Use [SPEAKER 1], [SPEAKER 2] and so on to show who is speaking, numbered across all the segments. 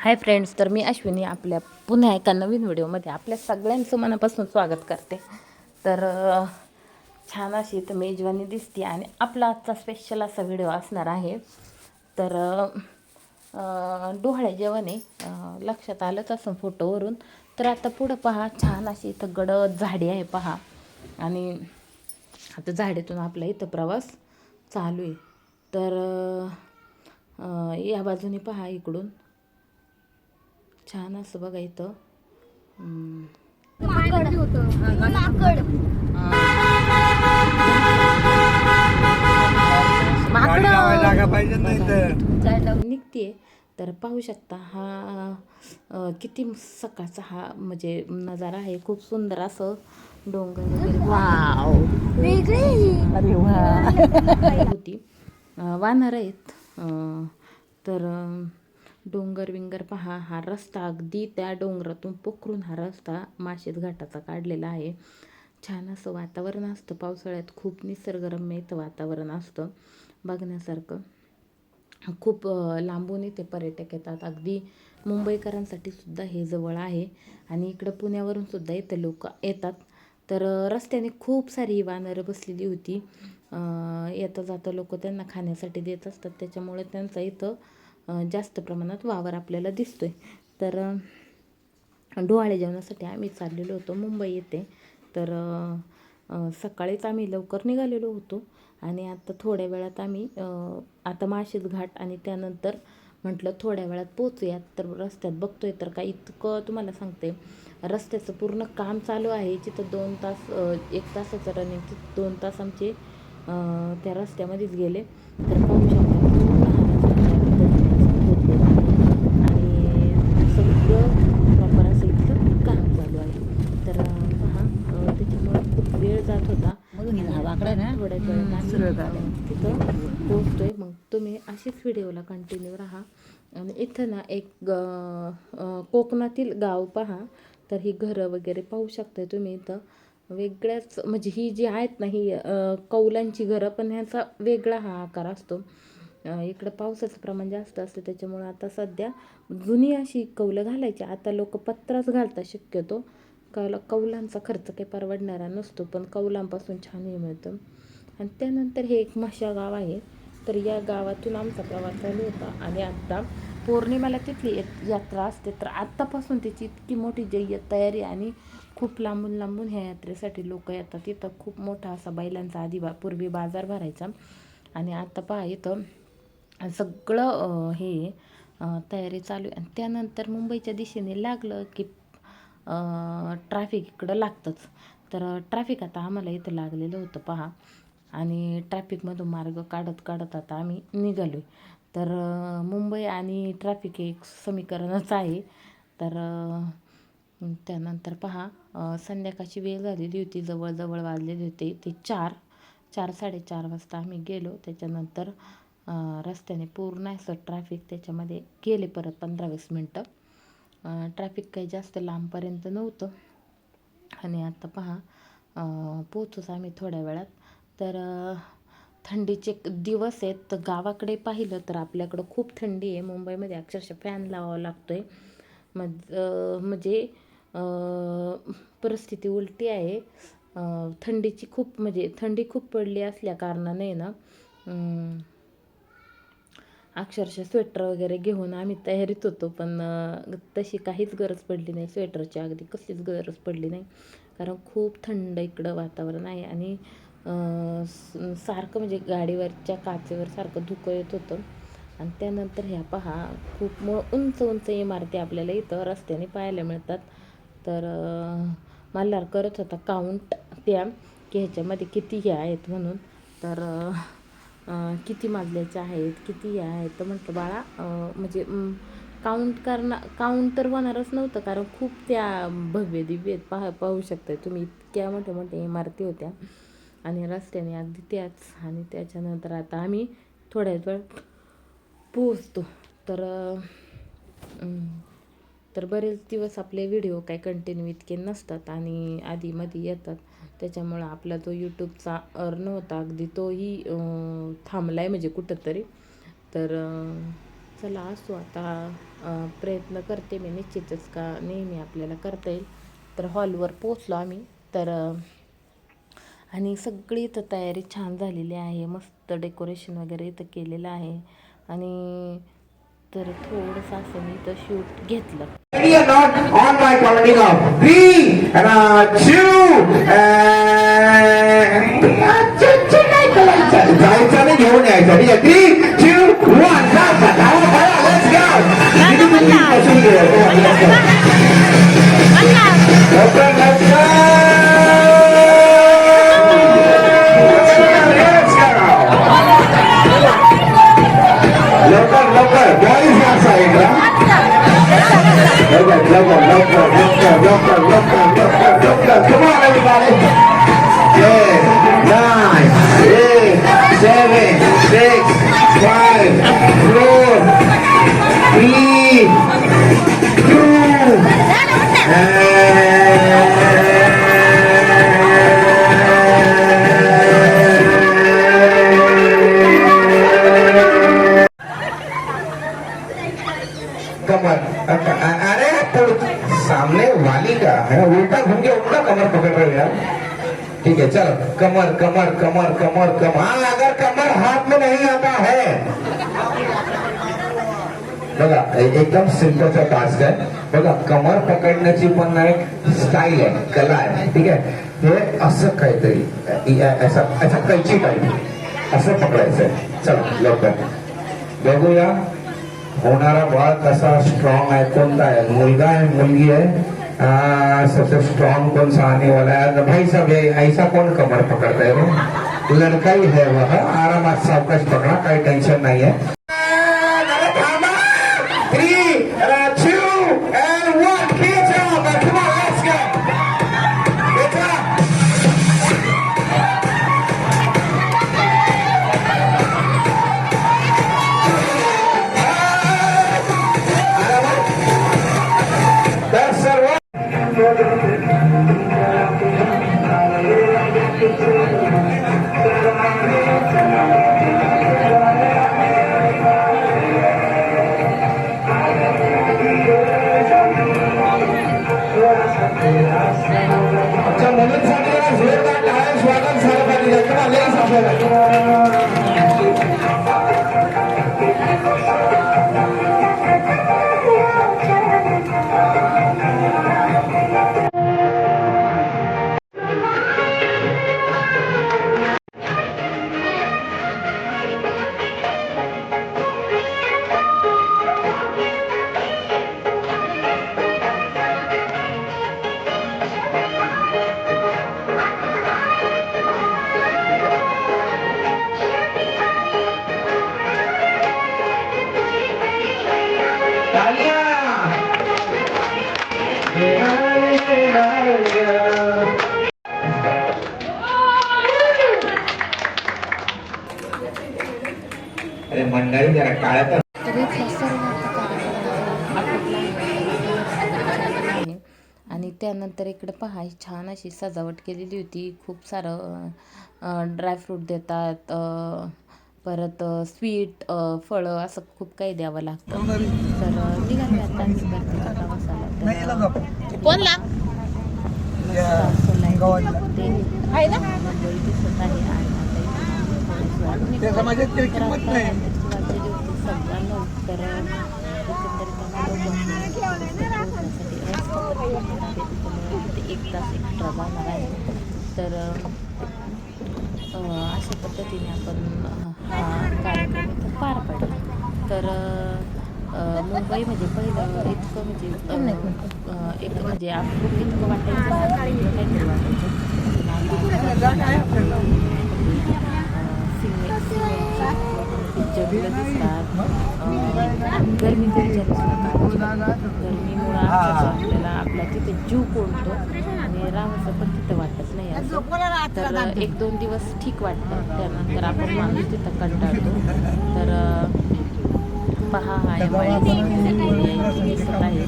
[SPEAKER 1] Hi friends तर मी अश्विनी आपल्या पुन्हा एका नवीन व्हिडिओमध्ये आपल्या सगळ्यांचं मनापासून स्वागत करते. तर छान अशी इथं मेजवानी दिसते आणि आपला आजचा स्पेशल असा व्हिडिओ असणार आहे. तर अं, डोहाळे जेवण आहे. लक्षात आलंच असं फोटोवरून. तर आता पुढं पहा छान अशी इथं गडद झाडी आहे पहा. आणि आता झाडीतून आपला इथं प्रवास चालू आहे. तर या बाजूने पहा इकडून. छान असं बघा इथं.
[SPEAKER 2] माकड.
[SPEAKER 3] पाहिजे नाही तर
[SPEAKER 1] निघते पाहू शकता हा किती सकाळचा हा म्हणजे नजारा आहे. खूप सुंदर असं डोंगर वगैरे. वाव.
[SPEAKER 2] वेगळी.
[SPEAKER 1] अरे वा. होती. वानर आहेत. तर डोंगर विंगर पहा. हा रस्ता अगदी त्या डोंगरातून पोखरून हा रस्ता माशेत घाटाचा काढलेला आहे. छान असं वातावरण असतं. पावसाळ्यात खूप निसर्गरम्य इथं वातावरण असतं. बघण्यासारखं. खूप लांबून इथे पर्यटक येतात. अगदी मुंबईकरांसाठी सुद्धा हे जवळ आहे. आणि इकडं पुण्यावरून सुद्धा इथं लोक येतात. तर रस्त्याने खूप सारी वानरं बसलेली होती. येतं येता जाता लोक त्यांना खाण्यासाठी देत असतात. त्याच्यामुळे त्यांचा इथं जास्त प्रमाणात वावर आपल्याला दिसतोय. तर डोहाळे जेवणासाठी आम्ही चाललेलो होतो. मुंबई येथे. तर सकाळीच आम्ही लवकर निघालेलो होतो. आणि आता थोड्या वेळात आम्ही आता माळशेज घाट आणि त्यानंतर म्हटलं थोड्या वेळात पोचूयात तर रस्त्यात बघतोय तर काय इतकं तुम्हाला सांगते. रस्त्याचं पूर्ण काम चालू आहे. जिथं दोन तास एक तासाचं रनिंग दोन तास आमचे त्या रस्त्यामध्येच गेले. तर पाहू शकता पूर्ण हा रस्ता त्या पद्धतीने असा खोदलेला आहे आणि सगळं प्रॉपर असं इथलं काम चालू आहे तर अं, पहा अं, त्याच्यामुळे खूप वेळ जात होता थोड्याच वेळात आम्ही तिथं पोहोचतोय मग असेच अशीच व्हिडिओला कंटिन्यू राहा. आणि इथं ना एक ग- कोकणातील गाव पहा. तर ही घरं वगैरे पाहू शकता तुम्ही इथं. वेगळ्याच म्हणजे ही जी आहेत ना ही कौलांची घरं पण ह्याचा वेगळा हा आकार असतो. इकडं पावसाचं प्रमाण जास्त असतं त्याच्यामुळं आता सध्या जुनी अशी कौलं घालायची. आता लोक पत्राच घालतात शक्यतो. कौला कौलांचा खर्च काही परवडणारा नसतो पण कौलांपासून छान हे मिळतं. आणि त्यानंतर हे एक मशा गाव आहे. तर या गावातून आमचा प्रवास चालू होता. आणि आत्ता पौर्णिमेला तिथली यात्रा असते. तर आत्तापासून त्याची इतकी मोठी जय्यत तयारी आणि खूप लांबून लांबून ह्या यात्रेसाठी लोक येतात. तिथं खूप मोठा असा बैलांचा आधी बा पूर्वी बाजार भरायचा. आणि आत्ता पहा इथं सगळं हे तयारी चालू आहे. आणि त्यानंतर मुंबईच्या दिशेने लागलं की ट्रॅफिक इकडं लागतंच. तर ट्रॅफिक आता आम्हाला इथं लागलेलं होतं पहा. आणि ट्रॅफिकमधून मार्ग काढत काढत आता आम्ही निघालो तर मुंबई आणि ट्रॅफिक हे एक समीकरणच आहे. तर त्यानंतर पहा संध्याकाळची वेळ झालेली होती जवळजवळ वाजलेली होते ते चार चार साडेचार वाजता आम्ही गेलो. त्याच्यानंतर रस्त्याने पूर्ण असं ट्रॅफिक त्याच्यामध्ये गेले परत पंधरा वीस मिनटं. ट्रॅफिक काही जास्त लांबपर्यंत नव्हतं. आणि आता पहा पोचूच आम्ही थोड्या वेळात. तर थंडीचे दिवस आहेत. तर गावाकडे पाहिलं तर आपल्याकडं खूप थंडी आहे. मुंबईमध्ये अक्षरशः फॅन लावावा लागतो आहे मग म्हणजे परिस्थिती उलटी आहे. थंडीची खूप म्हणजे थंडी खूप पडली असल्या कारणाने ना अक्षरशः स्वेटर वगैरे घेऊन आम्ही तयारीत होतो. पण तशी काहीच गरज पडली नाही. स्वेटरची अगदी कसलीच गरज पडली नाही. कारण खूप थंड इकडं वातावरण आहे. आणि सारखं म्हणजे गाडीवरच्या काचेवर सारखं धुकं येत होतं. आणि त्यानंतर ह्या पहा खूप म उंच उंच इमारती आपल्याला इथं रस्त्याने पाहायला मिळतात. तर मल्हार करत होता काउंट त्या की ह्याच्यामध्ये किती हे आहेत म्हणून. तर किती माजल्याच्या आहेत किती हे आहेत. तर म्हटलं बाळा म्हणजे काउंट करणार काउंट तर होणारच नव्हतं कारण खूप त्या भव्य दिव्य आहेत. पहा पाहू शकता तुम्ही इतक्या मोठ्या मोठ्या इमारती होत्या. आणि रस्त्याने अगदी त्याच आणि त्याच्यानंतर आता आम्ही थोड्याच वेळ पोचतो तर तर बरेच दिवस आपले व्हिडिओ काय कंटिन्यू इतके नसतात आणि आधीमध्ये येतात. त्याच्यामुळं आपला जो यूट्यूबचा अर्न होता अगदी तोही थांबला आहे म्हणजे कुठंतरी. तर चला असो आता प्रयत्न करते मी निश्चितच का नेहमी आपल्याला करता येईल. तर हॉलवर पोचलो आम्ही. तर आणि सगळी इथं तयारी छान झालेली आहे. मस्त डेकोरेशन वगैरे इथं केलेलं आहे. आणि तर थोडंसं असं मी इथं शूट घेतलं.
[SPEAKER 3] Ready or अरे पुढ- सामने वाली का? है उल्टा घूम के उल्टा कमर पकड़ रहे हो यार. ठीक है चलो. कमर कमर कमर कमर कमर. हाँ अगर कमर हाथ में नहीं आता है। बघा एकदम सिंपलचा टास्क आहे बघा कमर पकडण्याची पण एक स्टाईल आहे कला आहे. ठीक आहे? हे असं काहीतरी असं कैची टाईप असं पकडायचं आहे चला लवकर. बघूया. होणारा बाळ कसा स्ट्रॉंग आहे कोणता आहे? मुलगा आहे मुलगी आहे? सबसे स्ट्रॉंग कौन सा आने वाला है भाई साहब ऐसा कौन कमर पकड़ता है वो लड़का ही है वह आरामात सावकाश पकडा काही टेंशन नहीं है अरे मंडळी जरा
[SPEAKER 1] काळात आणि त्यानंतर इकडं पहा छान अशी सजावट केलेली होती. खूप सारं ड्रायफ्रूट देतात परत स्वीट फळं असं खूप काही द्यावं लागतं. तर निघाले आता दिसत आहे तर एक तास एक्स्ट्रा जाणार आहे. तर अशा पद्धतीने आपण कार्यक्रम इथं पार पडला तर मुंबईमध्ये मुंबई म्हणजे पहिलं इतकं म्हणजे एक म्हणजे आपलं इतकं वाटायचं ना, काहीतरी वाटायचं जगलं दिसतात गरमी गरमीमुळं आपल्याला आपला तिथे जीव कोणतो आणि राहायचं पण तिथं वाटतं तर एक दोन दिवस ठीक वाटतं. त्यानंतर आपण माणूस तिथं कंटाळतो. तर पहा हा दिसत आहे.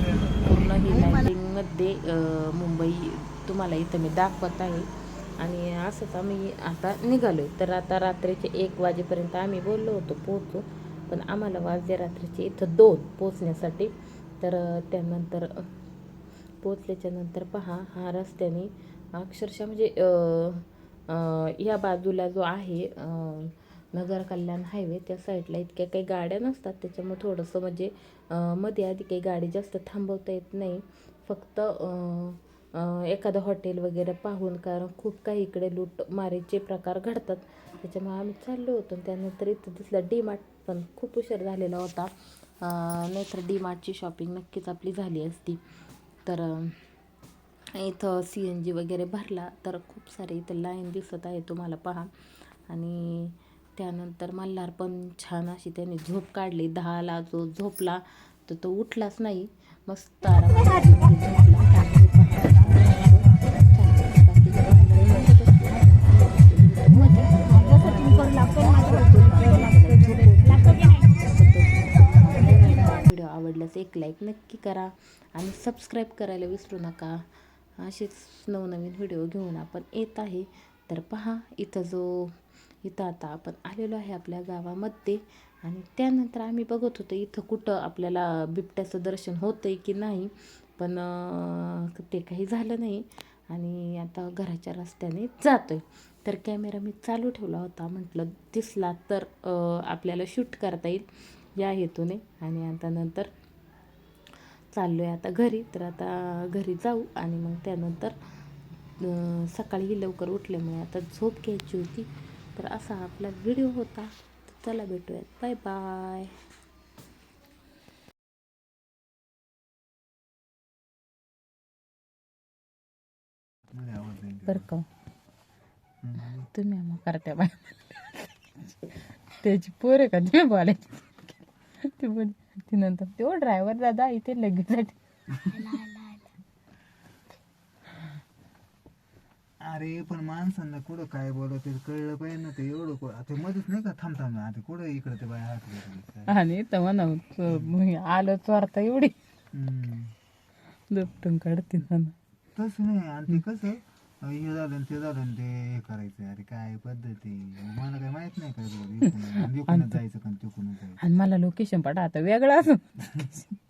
[SPEAKER 1] पूर्ण ही लाईटिंगमध्ये अं, मुंबई तुम्हाला इथं मी दाखवत आहे. आणि असंच आम्ही आता निघालो तर आता रात्रीचे एक वाजेपर्यंत आम्ही बोललो होतो पोहोचू. पण आम्हाला वाजले रात्रीचे इथं दोन पोचण्यासाठी तर त्यानंतर अं, पोचल्याच्या नंतर पहा हा रस्त्याने अक्षरशः म्हणजे या बाजूला जो आहे नगर कल्याण हायवे त्या साईडला इतक्या काही गाड्या नसतात. त्याच्यामुळे थोडंसं म्हणजे मध्ये आधी काही गाडी जास्त थांबवता येत नाही. फक्त एखादं हॉटेल वगैरे पाहून कारण खूप काही इकडे लूट मारीचे प्रकार घडतात. त्याच्यामुळे आम्ही चाललो होतो. त्यानंतर इथं दिसला डी मार्ट पण खूप उशीर झालेला होता. नाहीतर डी मार्टची शॉपिंग नक्कीच आपली झाली असती. तर इथं सी एन जी वगैरे भरला तर खूप सारे इथं लाईन दिसत आहे तुम्हाला पहा. आणि त्यानंतर मल्हार पण छान अशी त्याने झोप काढली. दहाला जो झोपला तर तो उठलाच नाही. मस्त झोपला. व्हिडिओ आवडल्यास एक लाईक नक्की करा. आणि सबस्क्राईब करायला विसरू नका. असेच नवनवीन व्हिडिओ घेऊन आपण येत आहे. तर पहा इथं जो इथं आता आपण आलेलो आहे आपल्या गावामध्ये. आणि त्यानंतर आम्ही बघत होतो इथं कुठं आपल्याला बिबट्याचं दर्शन होतं आहे की नाही. पण ते काही झालं नाही. आणि आता घराच्या रस्त्याने जातो आहे तर कॅमेरा मी चालू ठेवला होता. म्हटलं दिसला तर आपल्याला शूट करता येईल या हेतूने. आणि आता नंतर चाललो आहे आता घरी तर आता घरी जाऊ आणि मग त्यानंतर सकाळी लवकर उठल्यामुळे आता झोप घ्यायची होती. तर असा आपला व्हिडिओ होता. तर चला भेटूयात. Bye bye. बरं का? तुम्ही मग करत्या बाय त्याची पोर का तुम्ही बोलायची? ते बोल ती नंतर. तो ड्रायव्हर दादा इथे लगेच
[SPEAKER 4] अरे पण माणसांना कुठं काय बोलत कळलं पाहिजे ना ते एवढं को- आता मध्येच नाही का? थांब थांब आता कुठं इकडे ते बाय हात काय.
[SPEAKER 1] आणि तर म्हणा आलं चोरता एवढी.
[SPEAKER 4] हम्म.
[SPEAKER 1] दुपटून काढते म्हणा
[SPEAKER 4] तसं नाही आणि ते कसं? हे झालं आणि ते झालं आणि ते हे करायचं अरे काय पद्धती? मला काय माहीत नाही काय इकडून- इकडूनच जायचं का जायचं?
[SPEAKER 1] आणि मला लोकेशन पाठा आता वेगळं असं.